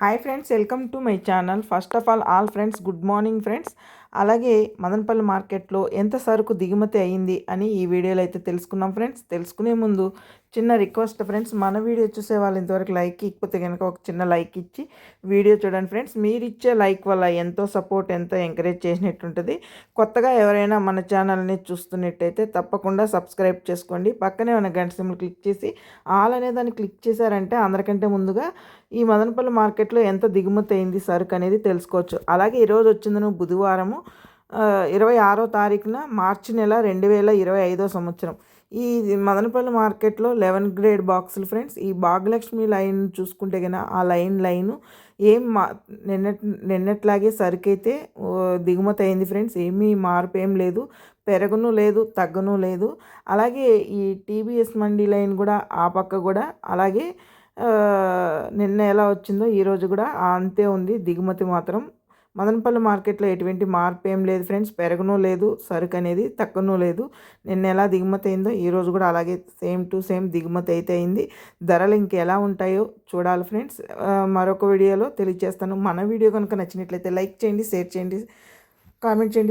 Hi friends welcome to my channel first of all all friends good morning friends అలాగే మదనపల్లి మార్కెట్లో ఎంత సరుకు దిగుమతి అయ్యింది అని ఈ వీడియోలో అయితే తెలుసుకున్నాం ఫ్రెండ్స్ తెలుసుకునే ముందు చిన్న రిక్వెస్ట్ ఫ్రెండ్స్ మన వీడియో చూసే వాళ్ళు ఇంతవరకు లైక్ ఇకపోతే కనుక ఒక చిన్న లైక్ ఇచ్చి వీడియో చూడండి ఫ్రెండ్స్ మీరు ఇచ్చే లైక్ వల్ల ఎంతో సపోర్ట్ ఎంతో ఎంకరేజ్ చేసినట్టుంటుంది. కొత్తగా ఎవరైనా మన ఛానల్ని చూస్తున్నట్టయితే తప్పకుండా సబ్స్క్రైబ్ చేసుకోండి. పక్కనే ఉన్న గంట సింబల్ క్లిక్ చేసి ఆల్ అనే దాన్ని క్లిక్ చేశారంటే అందరికంటే ముందుగా ఈ మదనపల్లి మార్కెట్లో ఎంత దిగుమతి అయింది సరుకు అనేది తెలుసుకోవచ్చు. అలాగే ఈరోజు వచ్చింది బుధవారము. ఇరవై ఆరో తారీఖున మార్చి నెల రెండు వేల ఇరవై ఐదో సంవత్సరం. ఈ మదనపల్లి మార్కెట్లో లెవెన్ గ్రేడ్ బాక్సులు ఫ్రెండ్స్. ఈ భాగ్యలక్ష్మి లైన్ చూసుకుంటే కనుక ఆ లైన్ లైను ఏం మా నిన్నట్ నిన్నట్లాగే సరికైతే దిగుమతి అయింది ఫ్రెండ్స్. ఏమీ మార్పు ఏం లేదు. పెరగను లేదు తగ్గను లేదు. అలాగే ఈ టీబీఎస్ మండీ లైన్ కూడా ఆ పక్క కూడా అలాగే నిన్న ఎలా వచ్చిందో ఈరోజు కూడా అంతే ఉంది. దిగుమతి మాత్రం మదనపల్లి మార్కెట్లో ఎటువంటి మార్పు ఏం లేదు ఫ్రెండ్స్. పెరగను లేదు సరుకు అనేది తక్కువనూ లేదు. నిన్న ఎలా దిగుమతి అయిందో ఈరోజు కూడా అలాగే సేమ్ టు సేమ్ దిగుమతి అయితే అయింది. ధరలు ఇంకెలా ఉంటాయో చూడాలి ఫ్రెండ్స్. మరొక వీడియోలో తెలియజేస్తాను. మన వీడియో కనుక నచ్చినట్లయితే లైక్ చేయండి షేర్ చేయండి కామెంట్ చేయండి.